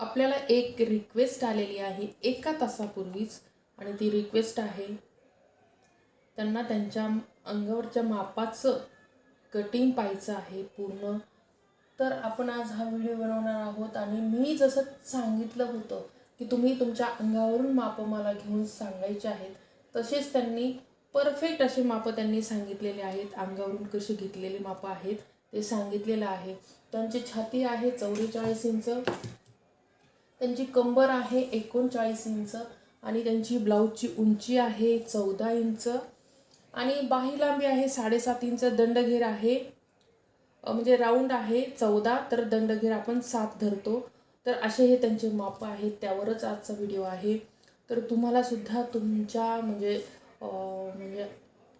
आपल्याला एक रिक्वेस्ट आलेली आहे एका तासापूर्वीच. आणि ती रिक्वेस्ट आहे त्यांना त्यांच्या अंगावरच्या मापाचं कटिंग पाहायचं आहे पूर्ण. तर आपण आज हा व्हिडिओ बनवणार आहोत आणि मी जसं सांगितलं होतं की तुम्ही तुमच्या अंगावरून मापं मला घेऊन सांगायचे आहेत तसेच त्यांनी परफेक्ट असे मापं त्यांनी सांगितलेले आहेत. अंगावरून कसे घेतलेले मापं आहेत ते सांगितलेलं आहे. त्यांची छाती आहे चौवेचाळीस इंच. त्यांची कंबर आहे एकोणचाळीस इंच आणि त्यांची ब्लाऊजची उंची आहे चौदा इंच. आणि बाही लांबी आहे साडेसात इंच दंडघेर आहे म्हणजे राऊंड आहे चौदा तर दंडघेर आपण सात धरतो. तर असे हे त्यांचे माप आहेत त्यावरच आजचा व्हिडिओ आहे. तर तुम्हालासुद्धा तुमच्या म्हणजे म्हणजे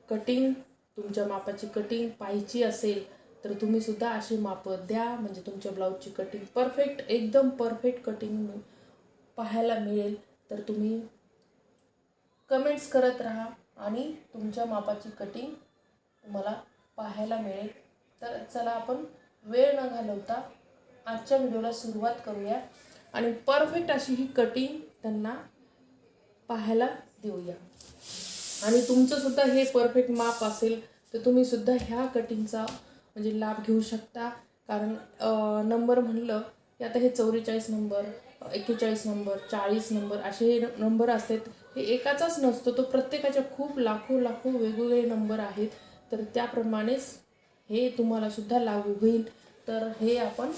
कटिंग तुमच्या मापाची कटिंग पाहिजे असेल तर तुम्ही सुद्धा अशी मापं द्या. म्हणजे तुमच्या ब्लाऊजची कटिंग परफेक्ट एकदम परफेक्ट कटिंग पाहायला मिळेल. तर तुम्ही कमेंट्स करत राहा आणि तुमच्या मापाची कटिंग तुम्हाला पाहायला मिळेल. तर चला आपण वेळ न घालवता आजच्या व्हिडिओला सुरुवात करूया आणि परफेक्ट अशी ही कटिंग त्यांना पाहायला देऊया. आणि तुमचंसुद्धा हे परफेक्ट माप असेल तर तुम्हीसुद्धा ह्या कटिंगचा म्हणजे लाभ घेऊ शकता. कारण नंबर म्हणलं की आता हे चौवेचाळीस नंबर एक्केचाळीस नंबर चाळीस नंबर असे हे नंबर असतात. हे एकाचाच नसतो तो प्रत्येकाच्या खूप लाखो लाखो वेगवेगळे नंबर आहेत. तर त्याप्रमाणेच हे तुम्हाला सुद्धा लागू होईल. तर हे आपण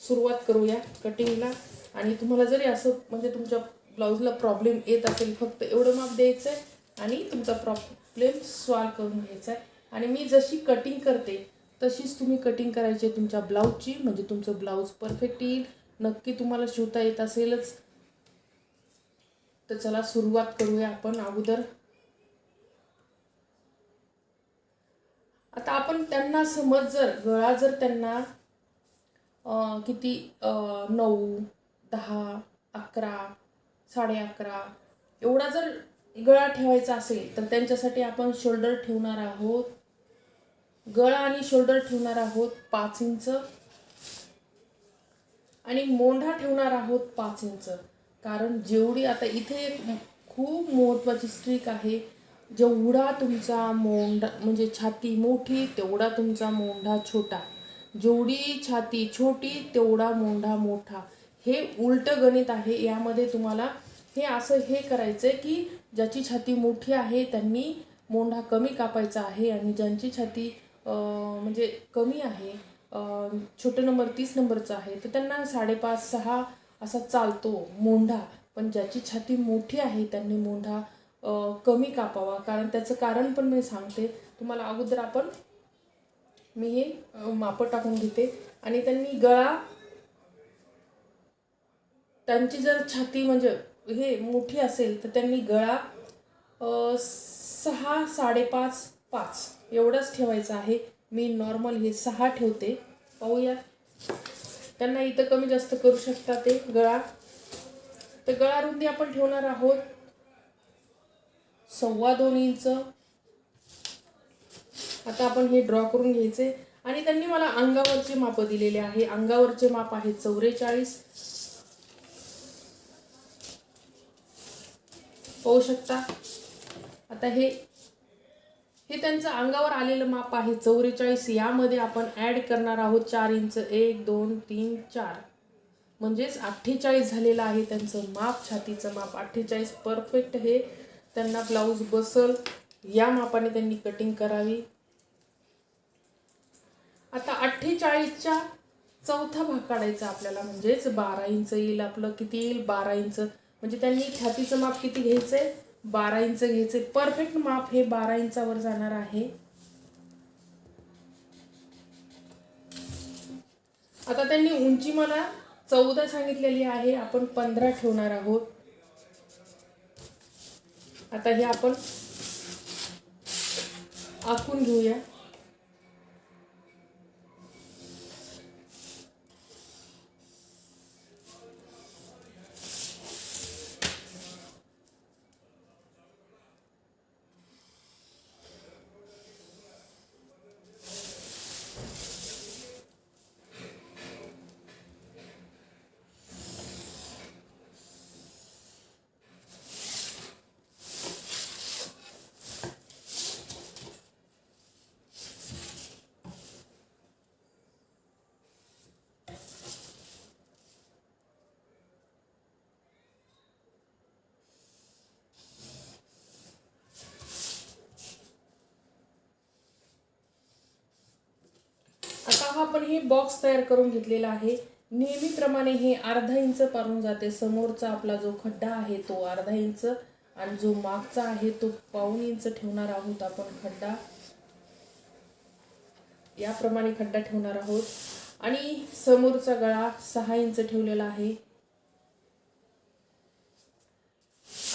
सुरुवात करूया कटिंगला. आणि तुम्हाला जरी असं म्हणजे तुमच्या ब्लाऊजला प्रॉब्लेम येत असेल फक्त एवढं माप द्यायचं आहे आणि तुमचा प्रॉब्लेम सॉल्व करून घ्यायचा आहे आणि मी जशी कटिंग करते तशीच तुम्ही कटिंग करायची आहे तुमच्या ब्लाऊजची म्हणजे तुमचं ब्लाऊज परफेक्ट येईल. नक्की तुम्हाला शिवता येत असेलच. तर चला सुरुवात करूया आपण अगोदर. आता आपण त्यांना समज जर गळा जर त्यांना किती नऊ दहा अकरा साडे अकरा एवढा जर गळा ठेवायचा असेल तर त्यांच्यासाठी आपण शोल्डर ठेवणार आहोत. गळा आणि शोल्डर ठेवणार आहोत पाच इंच. आणि मोंढा ठेवणार आहोत पाच इंच. कारण जेवढी आता इथे एक खूप महत्त्वाची स्ट्रीक आहे जेवढा तुमचा मोंढा म्हणजे छाती मोठी तेवढा तुमचा मोंढा छोटा. जेवढी छाती छोटी तेवढा मोंढा मोठा. हे उलटं गणित आहे. यामध्ये तुम्हाला हे असं हे करायचं आहे की ज्याची छाती मोठी आहे त्यांनी मोंढा कमी कापायचा आहे आणि ज्यांची छाती म्हणजे कमी आहे. छोटं नंबर तीस नंबरचा आहे. तर त्यांना साडेपाच सहा असा चालतो मोंढा. पण ज्याची छाती मोठी आहे त्यांनी मोंढा कमी कापावा. कारण त्याचं कारण पण मी सांगते. तुम्हाला अगोदर आपण मी हे मापं टाकून घेते. आणि त्यांनी गळा त्यांची जर छाती म्हणजे हे मोठी असेल तर त्यांनी गळा सहा साडेपाच पाच. एवढंच ठेवायचं आहे. मी नॉर्मल हे सहा ठेवते. पाहूया. त्यांना इथं कमी जास्त करू शकता ते. गळा. तर गळा रुंदी आपण ठेवणार आहोत. सव्वा दोन इंच. आता आपण हे ड्रॉ करून घ्यायचे. आणि त्यांनी मला अंगावरचे माप दिलेले आहे. अंगावरचे माप आहे चौवेचाळीस. पाहू शकता. आता हे हे त्यांचं अंगावर आलेलं माप आहे. चौवेचाळीस. यामध्ये आपण ॲड करणार आहोत चार इंच. एक दोन तीन चार. म्हणजेच अठ्ठेचाळीस झालेलं आहे त्यांचं माप. छातीचं माप अठ्ठेचाळीस. परफेक्ट हे त्यांना ब्लाऊज बसल या मापाने त्यांनी कटिंग करावी. आता अठ्ठेचाळीसच्या चौथा भाग काढायचा आपल्याला. म्हणजेच बारा इंच येईल आपलं. किती येईल? बारा इंच. म्हणजे त्यांनी छातीचं माप किती घ्यायचं आहे बारा इंच घ्यायचे. परफेक्ट माप हे बारा इंचावर जाणार आहे. आता त्यांनी उंची मला चौदा सांगितलेली आहे. आपण पंधरा ठेवणार आहोत. आता हे आपण आखून घेऊया. पहा आपण हे बॉक्स तयार करून घेतलेला आहे. नेहमीप्रमाणे हे अर्धा इंच पारून जाते. समोरचा आपला जो खड्डा आहे तो अर्धा इंच आणि जो मागचा आहे तो पाऊण इंच ठेवणार आहोत आपण खड्डा. याप्रमाणे खड्डा ठेवणार आहोत. आणि समोरचा गळा सहा इंच ठेवलेला आहे.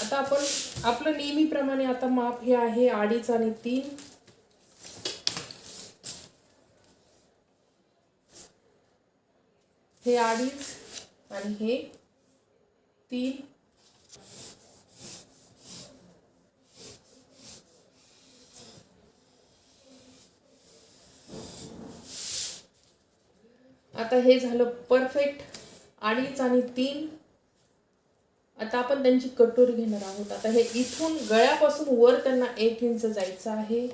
आता आपण आपलं नेहमीप्रमाणे आता माप हे आहे अडीच आणि तीन. हे अडीच आणि हे तीन. आता हे झालं परफेक्ट अडीच आणि तीन. आता आपण त्यांची कटोरी घेणार आहोत. आता हे इथून गळ्यापासून वर त्यांना एक इंच जायचं आहे.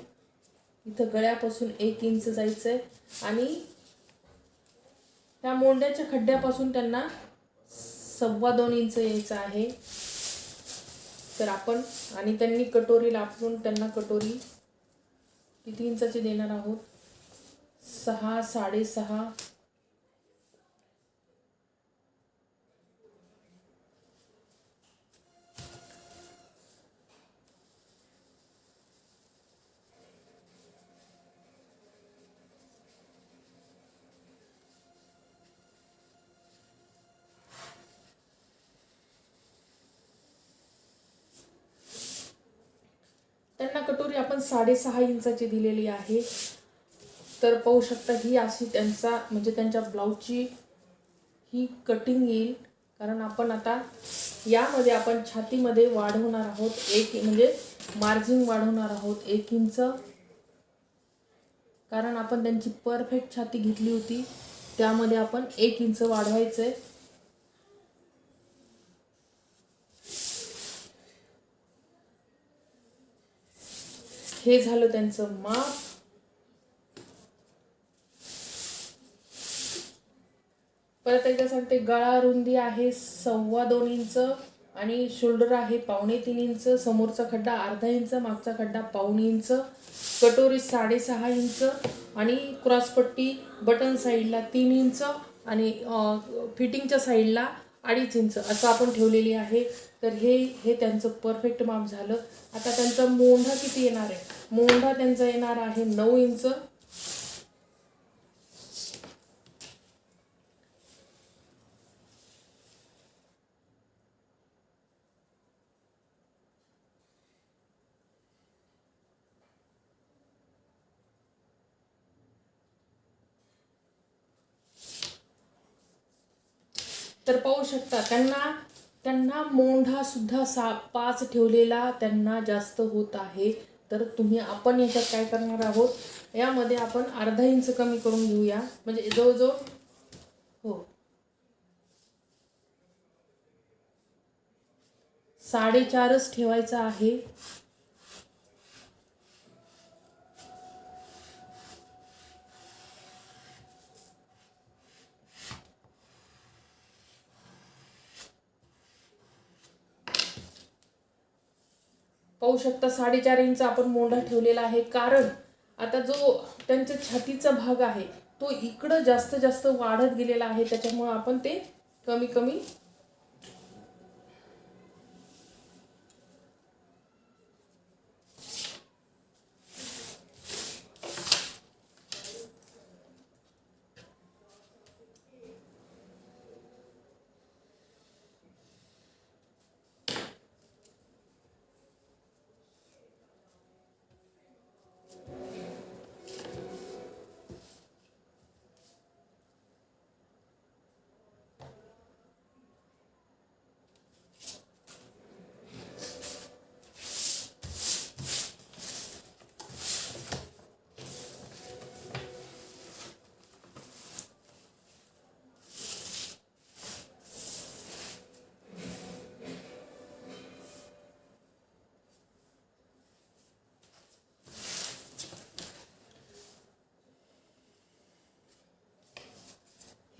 इथं गळ्यापासून एक इंच जायचं आहे आणि त्या मोंड्याच्या खड्ड्यापासून त्यांना सव्वा दोन इंच यायचं आहे. तर आपण आणि त्यांनी कटोरी लापरून त्यांना कटोरी किती इंचाची देणार आहोत? सहा साडेसहा साडेसहा इंचाची दिलेली आहे. तर पाहू शकता ही अशी त्यांचा म्हणजे त्यांच्या ब्लाऊजची ही कटिंग येईल. कारण आपण आता यामध्ये आपण छातीमध्ये वाढवणार आहोत. एक म्हणजे मार्जिन वाढवणार आहोत. एक इंच. कारण आपण त्यांची परफेक्ट छाती घेतली होती. त्यामध्ये आपण एक इंच वाढवायचं आहे हे झालं त्यांचं माप. परत एकदा सांगते गळा रुंदी आहे सव्वा दोन इंच आणि शोल्डर आहे पावणे तीन इंच. समोरचा खड्डा अर्धा इंच मागचा खड्डा पावणे इंच. कटोरी साडेसहा इंच आणि क्रॉसपट्टी बटन साईडला तीन इंच आणि फिटिंगच्या साईडला अडीच इंच असं आपण ठेवलेली आहे. तर हे हे त्यांचं परफेक्ट माप झालं. आता त्यांचा मोंढा किती येणार आहे? मोंढा त्यांचा येणार आहे नऊ इंच. तर पाहू शकता त्यांना त्यांना मोंढा सुद्धा सा पाच ठेवलेला त्यांना जास्त होत आहे. तर तुम्ही आपण याच्यात काय करणार आहोत? यामध्ये आपण अर्धा इंच कमी करून घेऊया. म्हणजे जवळजवळ हो. साडेचारच ठेवायचा आहे. पाहू शकता साडेचार इंच आपण मोंढा ठेवलेला आहे. कारण आता जो त्यांच्या छातीचा भाग आहे तो इकडं जास्त जास्त वाढत गेलेला आहे. त्याच्यामुळं आपण ते कमी कमी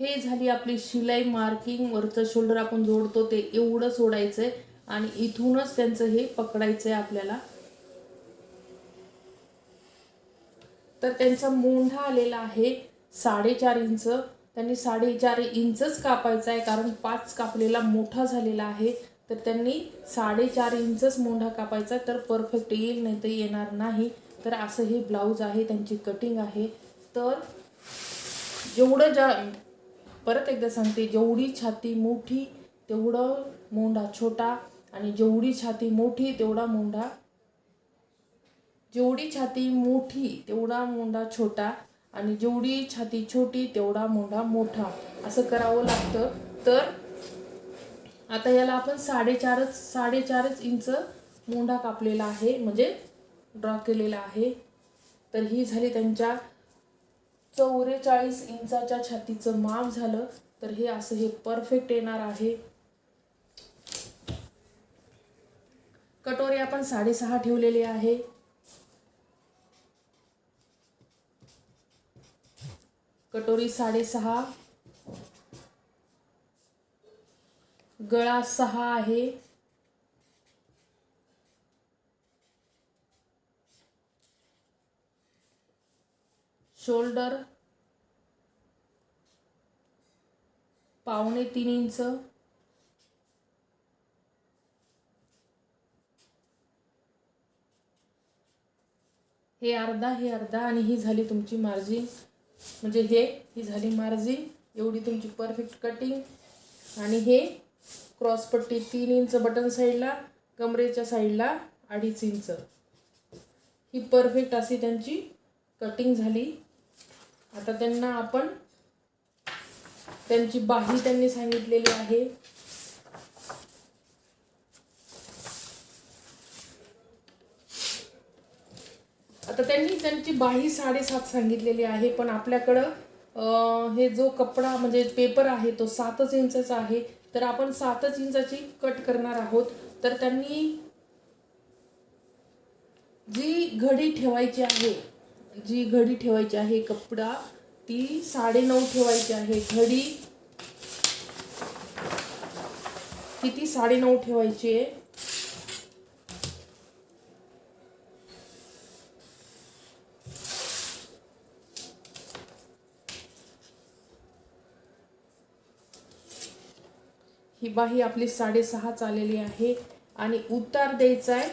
हे झाली आपली शिलाई मार्किंग वरचं शोल्डर आपण जोडतो ते एवढं आहे आणि इथूनच त्यांचं हे पकडायचं आहे आपल्याला. तर त्यांचा मोंढा आलेला आहे साडेचार इंच. त्यांनी साडेचार इंचच कापायचा आहे कारण पाच कापलेला मोठा झालेला आहे. तर त्यांनी साडेचार इंचच मोंढा कापायचा तर परफेक्ट येईल नाही तर येणार नाही. तर असं हे ब्लाऊज आहे त्यांची कटिंग आहे. तर जेवढं जा परत एकदा सांगते जेवढी छाती मोठी तेवढं मोंढा छोटा आणि जेवढी छाती मोठी तेवढा मोंढा जेवढी छाती मोठी तेवढा मोंढा छोटा आणि जेवढी छाती छोटी तेवढा मोंढा मोठा. असं करावं लागतं. तर आता याला आपण साडेचारच साडेचारच इंच मोंढा कापलेला आहे म्हणजे ड्रॉ केलेला आहे. तर ही झाली त्यांच्या चौवेचाळीस इंचाच्या छातीचं माप झालं तर हे असं हे परफेक्ट येणार आहे. कटोरी आपण साडेसहा ठेवलेली आहे. कटोरी साडेसहा. गळा सहा आहे. शोल्डर पावणे तीन इंच हे अर्धा हे अर्धा आणि ही झाली तुमची मार्जिन. म्हणजे हे ही झाली मार्जिन. एवढी तुमची परफेक्ट कटिंग. आणि हे क्रॉसपट्टी तीन इंच बटन साईडला कमरेच्या साईडला अडीच इंच. ही परफेक्ट अशी त्यांची कटिंग झाली. आता त्यांना आपण त्यांची बाही त्यांनी सांगितलेली आहे. आता त्यांनी त्यांची बाही साडेसात सांगितलेली आहे पण आपल्याकडं हे जो कपडा म्हणजे पेपर आहे तो सातच इंचाचा आहे. तर आपण सातच इंचाची कट करणार आहोत. तर त्यांनी जी घडी ठेवायची आहे जी घडी ठेवायची आहे कपडा ती साडेनऊ ठेवायची आहे. घडी किती साडेनऊ ठेवायची आहे? ही बाही आपली साडेसहा चाललेली आहे आणि उतार द्यायचा आहे.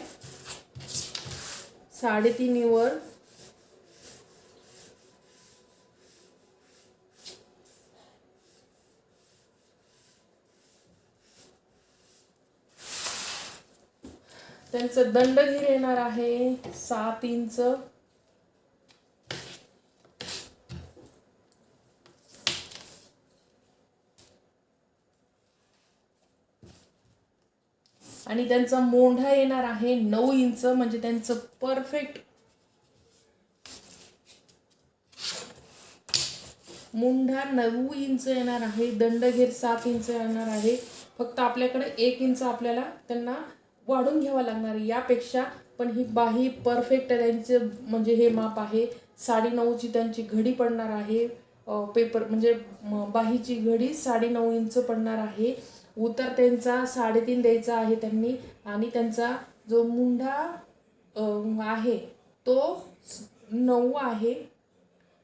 साडेतीनीवर त्यांचं दंडघीर येणार आहे. सात इंच. आणि त्यांचा मोंढा येणार आहे नऊ इंच म्हणजे त्यांचं परफेक्ट मुंढा नऊ इंच येणार आहे दंडघेर सात इंच येणार आहे. फक्त आपल्याकडे एक इंच आपल्याला त्यांना वाढून घ्यावं लागणार आहे यापेक्षा. पण ही बाही परफेक्ट त्यांचं म्हणजे हे माप आहे. साडे नऊची त्यांची घडी पडणार आहे. पेपर म्हणजे बाहीची घडी साडेनऊ इंच पडणार आहे. उतर त्यांचा साडेतीन द्यायचा आहे त्यांनी. आणि त्यांचा जो मुंढा आहे तो नऊ आहे.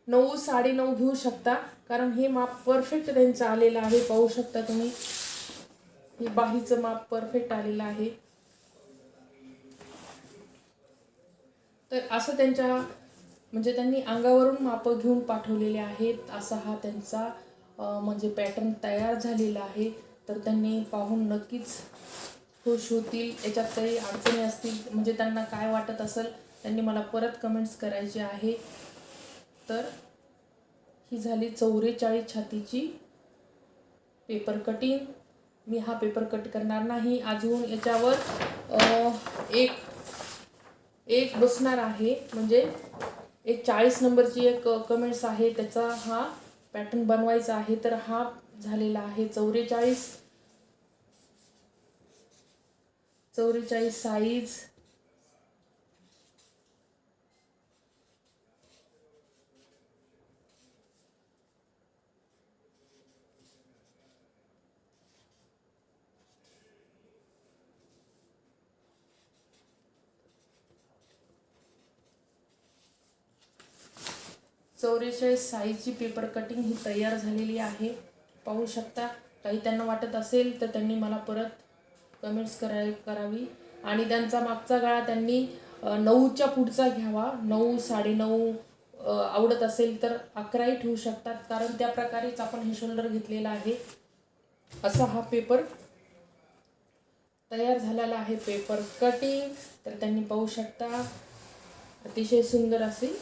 नऊ साडेनऊ घेऊ शकता. कारण हे माप परफेक्ट त्यांचं आलेलं आहे. पाहू शकता तुम्ही. हे बाहीचं माप परफेक्ट आलेलं आहे. तर असं त्यांच्या म्हणजे त्यांनी अंगावरून मापं घेऊन पाठवलेले आहेत असा हा त्यांचा म्हणजे पॅटर्न तयार झालेला आहे. तर त्यांनी पाहून नक्कीच खुश होतील. याच्यात काही अडचणी असतील म्हणजे त्यांना काय वाटत असेल त्यांनी मला परत कमेंट्स करायचे आहे. तर ही झाली चौवेचाळीस छातीची पेपर कटिंग मी हा पेपर कट करणार नाही. अजून याच्यावर एक एक बसणार आहे. म्हणजे एक चाळीस नंबरची एक कमेंट्स आहे. त्याचा हा पॅटर्न बनवायचा आहे. तर हा झालेला आहे. चौवेचाळीस. चौवेचाळीस साईज चौवेचाळीस साईजची पेपर कटिंग ही तयार झालेली आहे. पाहू शकता काही त्यांना वाटत असेल तर त्यांनी मला परत कमेंट्स कराय करावी. आणि त्यांचा मागचा गाळा त्यांनी नऊच्या पुढचा घ्यावा. नऊ साडेनऊ आवडत असेल तर अकराही ठेवू शकतात. कारण त्या प्रकारेच आपण हे शोल्डर घेतलेला आहे. असा हा पेपर तयार झालेला आहे. पेपर कटिंग तर त्यांनी पाहू शकता. अतिशय सुंदर असे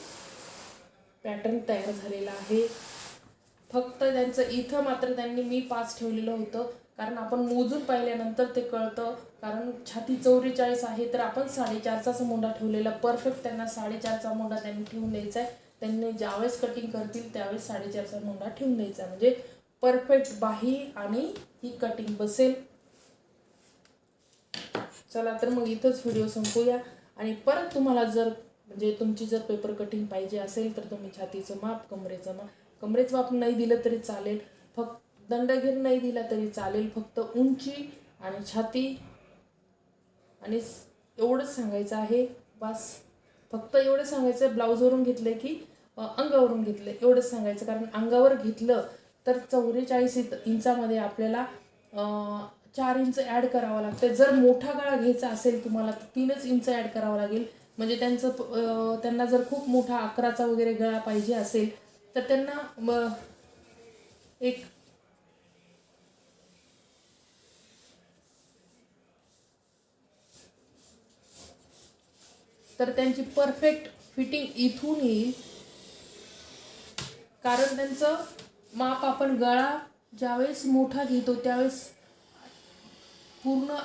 पॅटर्न तयार झालेला आहे. फक्त त्यांचं इथं मात्र त्यांनी मी पाच ठेवलेलं होतं. कारण आपण मोजून पाहिल्यानंतर ते कळतं. कारण छाती चौवेचाळीस आहे तर आपण साडेचारचाच मोंडा ठेवलेला. परफेक्ट त्यांना साडेचारचा मोंडा त्यांनी ठेवून द्यायचा आहे. त्यांनी ज्यावेळेस कटिंग करतील त्यावेळेस साडेचारचा मोंडा ठेवून द्यायचा आहे. म्हणजे परफेक्ट बाही आणि ही कटिंग बसेल. चला तर मग इथंच व्हिडिओ संपूया. आणि परत तुम्हाला जर म्हणजे तुमची जर पेपर कटिंग पाहिजे असेल तर तुम्ही छातीचं माप कमरेचं माप. कमरेचं माप नाही दिलं तरी चालेल. फक्त दंडघेर नाही दिला तरी चालेल. फक्त उंची आणि छाती. आणि एवढंच सांगायचं आहे. बस. फक्त एवढं सांगायचं ब्लाऊजवरून घेतलं की अंगावरून घेतलं एवढंच सांगायचं. कारण अंगावर घेतलं तर चौवेचाळीस इंचामध्ये आपल्याला चार इंच ॲड करावं लागतं. जर मोठा गळा घ्यायचा असेल तुम्हाला तर तीनच इंच ॲड करावं लागेल. म्हणजे त्यांचं त्यांना जर खूप मोठा अकराचा वगैरे गळा पाहिजे असेल तर त्यांना एक तर त्यांची परफेक्ट फिटिंग इथून येईल. कारण त्यांचं माप आपण गळा ज्यावेळेस मोठा घेतो त्यावेळेस पूर्ण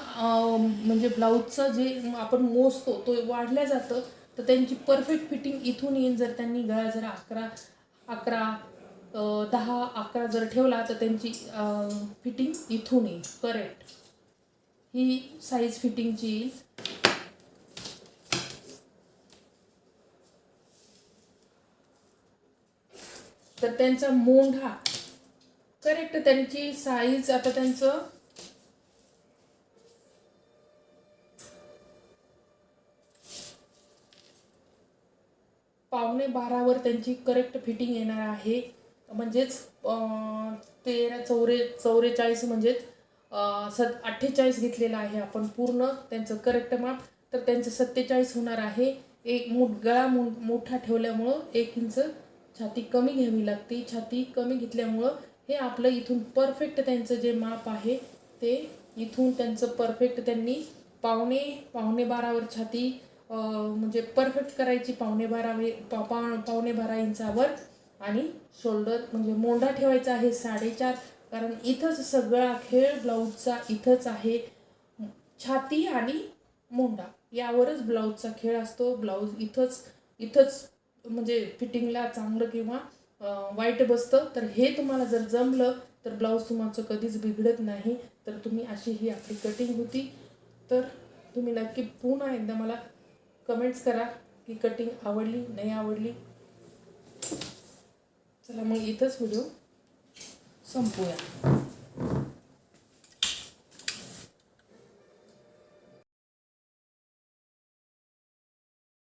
म्हणजे ब्लाऊजचं जे आपण मोजतो तो वाढल्या जातं तर त्यांची परफेक्ट फिटिंग इथून येईल जर त्यांनी गळा जर अकरा अकरा दहा अकरा जर ठेवला तर त्यांची फिटिंग इथून येईल. करेक्ट ही साईज फिटिंगची येईल. तर त्यांचा मोंढा. करेक्ट त्यांची साईज आता त्यांचं पावणे बारावर त्यांची करेक्ट फिटिंग येणार आहे. म्हणजेच तेरा चौरे चौवेचाळीस म्हणजेच सत अठ्ठेचाळीस घेतलेलं आहे आपण पूर्ण त्यांचं करेक्ट माप तर त्यांचं सत्तेचाळीस होणार आहे. एक मो गळा मो मोठा ठेवल्यामुळं एक इंच छाती कमी घ्यावी लागते. छाती कमी घेतल्यामुळं हे आपलं इथून परफेक्ट त्यांचं जे माप आहे ते इथून त्यांचं परफेक्ट त्यांनी पावणे पावणे बारावर छाती म्हणजे परफेक्ट करायची पावणे बारा वे- पा- पा- पावणे बारा इंचावर आणि शोल्डर म्हणजे मोंढा ठेवायचा आहे साडेचार. कारण इथंच सगळा खेळ ब्लाऊजचा इथंच आहे. छाती आणि मोंढा यावरच ब्लाऊजचा खेळ असतो. ब्लाऊज इथंच इथंच म्हणजे फिटिंगला चांगलं किंवा वाईट बसतं. तर हे तुम्हाला जर जमलं तर ब्लाऊज तुमचं कधीच बिघडत नाही. तर तुम्ही अशी ही आपली कटिंग होती. तर तुम्ही नक्की पुन्हा एकदा मला कमेंट्स करा की कटिंग आवडली नाही आवडली. चला मग इथंच व्हिडिओ संपूया.